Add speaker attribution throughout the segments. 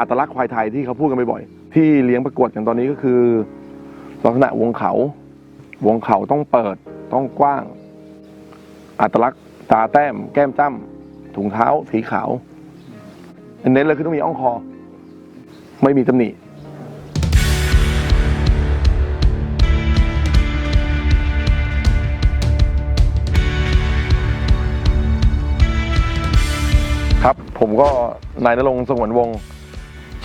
Speaker 1: อัตลักษณ์ควายไทยที่เขาพูดกันบ่อยๆที่เลี้ยงประกวดกันตอนนี้ก็คือ ลักษณะวงเขา วงเขาต้องเปิดต้องกว้าง อัตลักษณ์ตาแต้ม แก้มจ้ำถุงเท้าสีขาวเน้นเลยคือต้องมีอ่องคอ ไม่มีตำหนิครับ ผมก็นายนรงค์สงวนวงศ์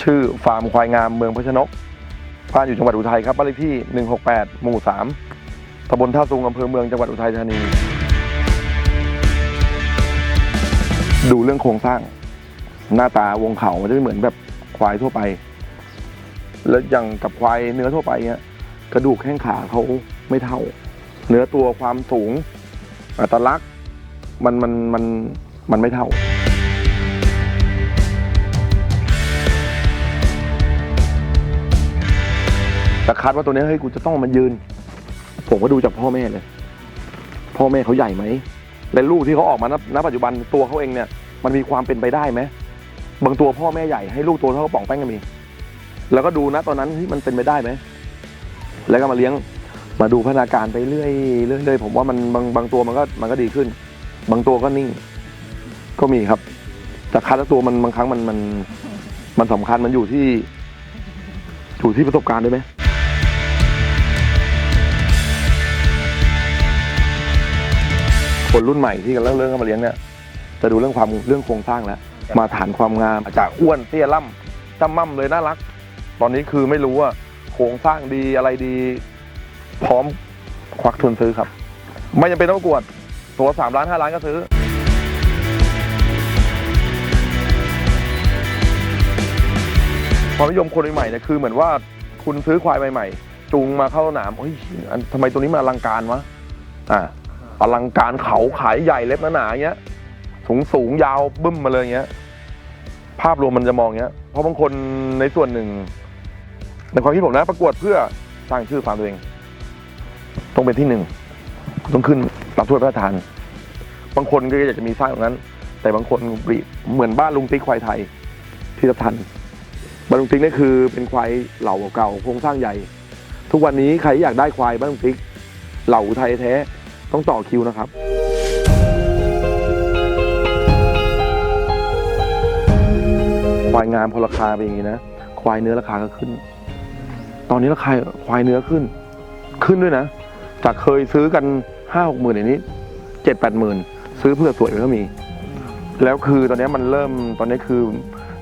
Speaker 1: ชื่อฟาร์มควายงามเมืองพชนกบ้านอยู่จังหวัดอุทัยครับบ้านเลขที่ 168 หมู่ 3ตำบลท่าซุงอำเภอเมืองจังหวัดอุทัยธานี ดูเรื่องโครงสร้าง หน้าตาวงเขามันจะไม่เหมือนแบบควายทั่วไป แล้วอย่างกับควายเนื้อทั่วไปเนี้ยกระดูกแข้งขาเขาไม่เท่า เนื้อตัวความสูง อัตลักษณ์มันมันมันมันไม่เท่า แต่คาดว่าตัวนี้เฮ้ยกูจะต้องมันยืน ผมก็ดูจากพ่อแม่เลยพ่อแม่เขาใหญ่ไหมและลูกที่เขาออกมาณปัจจุบันตัวเขาเองเนี่ย มันมีความเป็นไปได้ไหมบางตัวพ่อแม่ใหญ่ให้ลูกตัวเท่ากระป๋องแป้งก็มี แล้วก็ดูนะตอนนั้นที่มันเป็นไปได้ไหมแล้วก็มาเลี้ยงมาดูพัฒนาการไปเรื่อยเรื่อยผมว่ามันบางบางตัวมันก็มันก็ดีขึ้น บางตัวก็นิ่ง ก็มีครับ แต่คัดตัวมันบางครั้งมันมันมันสำคัญมันอยู่ที่อยู่ที่ประสบการณ์ด้วยไหม คนรุ่นใหม่ที่กำลังเริ่มเข้ามาเลี้ยงเนี่ยจะดูเรื่องความเรื่องโครงสร้างแล้วมาฐานความงามจากอ้วนเตี้ยล่ำจำม่ำเลยน่ารัก ตอนนี้คือไม่รู้ว่าโครงสร้างดีอะไรดี พร้อมควักทุนซื้อครับ ไม่จำเป็นต้องประกวดตัวสามล้านห้าล้านก็ซื้อความนิยมคนใหม่ๆเนี่ยคือเหมือนว่าคุณซื้อควายใหม่ๆจูงมาเข้าสนามเฮ้ยอันทำไมตัวนี้มันอลังการวะอ่า อลังการเขาขายใหญ่เล็บหนาๆอย่างเงี้ยสูงสูงยาวบึ้มมาเลยอย่างเงี้ย ภาพรวมมันจะมองเงี้ย เพราะบางคนในส่วนหนึ่ง ในความคิดผมนะประกวดเพื่อสร้างชื่อฟาร์มตัวเอง ต้องเป็นที่หนึ่งต้องขึ้นรับถ้วยพระราชทาน บางคนก็อยากจะมีสร้างอย่างนั้น แต่บางคนรีบเหมือนบ้านลุงติ๊กควายไทยที่รับทันบ้านลุงติ๊กนี่คือเป็นควายเหล่าเก่าโครงสร้างใหญ่ ทุกวันนี้ใครอยากได้ควายบ้านลุงติ๊กเหล่าอุทัยแท้ ต้องต่อคิวนะครับควายงามพอราคาเป็นอย่างนี้นะ ควายเนื้อราคาก็ขึ้น ตอนนี้ราคาควายเนื้อขึ้น ขึ้นด้วยนะ จากเคยซื้อกันห้าหกหมื่นอย่างนี้เจ็ดแปดหมื่นซื้อเพื่อสวยมันก็มี แล้วคือตอนนี้มันเริ่มตอนนี้คือ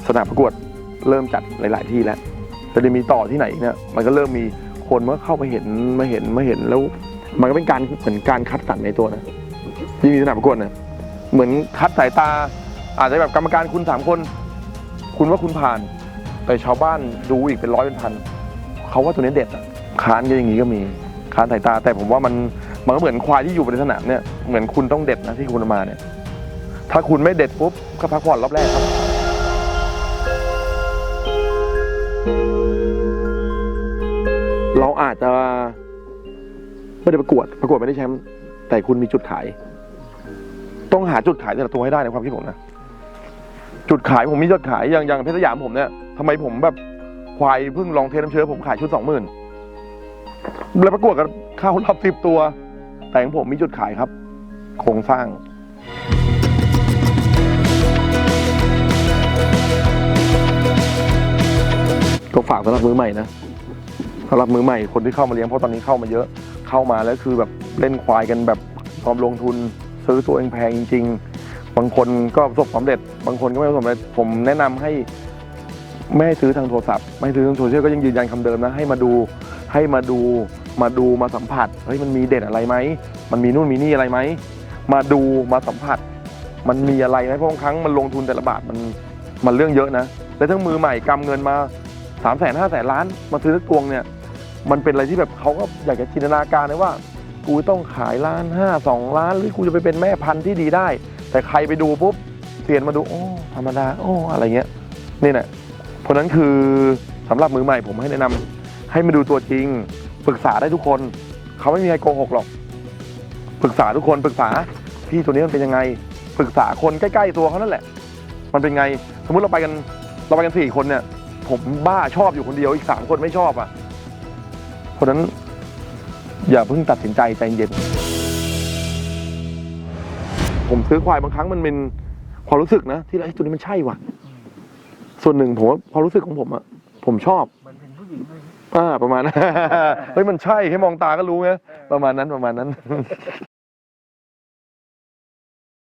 Speaker 1: สนามประกวดเริ่มจัดหลาย ๆ ที่แล้วแต่จะมีต่อที่ไหนเนี่ยมันก็เริ่มมีคนเมื่อเข้ามาเห็นมาเห็นมาเห็นแล้ว มันก็เป็นการเหมือนการคัดสรรในตัวนะที่มีสนามประกวดนะเหมือนคัดสายตา อาจจะแบบกรรมการคุณสามคน คุณว่าคุณผ่าน แต่ชาวบ้านดูอีกเป็นร้อยเป็นพันเขาว่าตัวนี้เด็ดอะค้านก็อย่างนี้ก็มีค้านสายตา แต่ผมว่ามันมันก็เหมือนควายที่อยู่บนสนามเนี่ยเหมือนคุณต้องเด็ดนะที่คุณมาเนี่ยถ้าคุณไม่เด็ดปุ๊บก็พักผ่อนรอบแรกครับเราอาจจะ ไม่ได้ประกวดประกวดไม่ได้แชมป์แต่คุณมีจุดขาย ต้องหาจุดขายแต่ละตัวให้ได้ในความคิดผมนะจุดขายผมมีจุดขายอย่างอย่างเพชรสยามผมเนี่ยทำไมผมแบบควายเพิ่งลองเทสน้ำเชื้อผมขายชุดสองหมื่นแล้วประกวดกันเข้ารอบสิบตัว แต่ของผมมีจุดขายครับโครงสร้างก็ฝากสำหรับมือใหม่นะ สำหรับมือใหม่คนที่เข้ามาเลี้ยงเพราะตอนนี้เข้ามาเยอะเข้ามาแล้วคือแบบเล่นควายกันแบบพร้อมลงทุนซื้อตัวเองแพงจริง ๆ บางคนก็ประสบความสำเร็จ บางคนก็ไม่ประสบความสำเร็จผมแนะนำให้ไม่ให้ซื้อทางโทรศัพท์ไม่ให้ซื้อทางโซเชียลก็ยังยืนยันคำเดิมนะให้มาดูให้มาดูมาดูมาสัมผัสเฮ้ยมันมีเด่นอะไรไหมมันมีนู่นมีนี่อะไรไหมมาดูมาสัมผัส มันมีอะไรไหมเพราะบางครั้งมันลงทุนแต่ละบาทมันมันเรื่องเยอะนะ แล้วทั้งมือใหม่กำเงินมาสามแสนห้าแสนล้านมาซื้อสักตวงเนี่ย มันเป็นอะไรที่แบบเขาก็อยากจะจินตนาการเลยว่า กูต้องขายล้านห้าสองล้าน หรือกูจะไปเป็นแม่พันธุ์ที่ดีได้ แต่ใครไปดูปุ๊บเปลี่ยนมาดูโอ้ธรรมดาโอ้อะไรเงี้ยนี่แหละเพราะนั้นคือสำหรับมือใหม่ผมให้แนะนำให้มาดูตัวจริงปรึกษาได้ทุกคนเขาไม่มีใครโกหกหรอกปรึกษาทุกคนปรึกษาพี่ตัวนี้มันเป็นยังไงปรึกษาคนใกล้ ๆ ตัวเขานั่นแหละ มันเป็นไง สมมุติเราไปกันเราไปกันสี่คนเนี่ย ผมบ้าชอบอยู่คนเดียวอีกสามคนไม่ชอบอะ เพราะฉะนั้นอย่าเพิ่งตัดสินใจใจเย็น ผมซื้อควายบางครั้งมันเป็นความรู้สึกนะ ที่ไอ้ยตัวนี้มันใช่ว่ะ ส่วนหนึ่งผมว่าความรู้สึกของผมอะผมชอบ
Speaker 2: มันเป็นผู้หญิงเลย
Speaker 1: อ่าประมาณนั้น เฮ้ยมันใช่แค่มองตาก็รู้ไงประมาณนั้นประมาณนั้น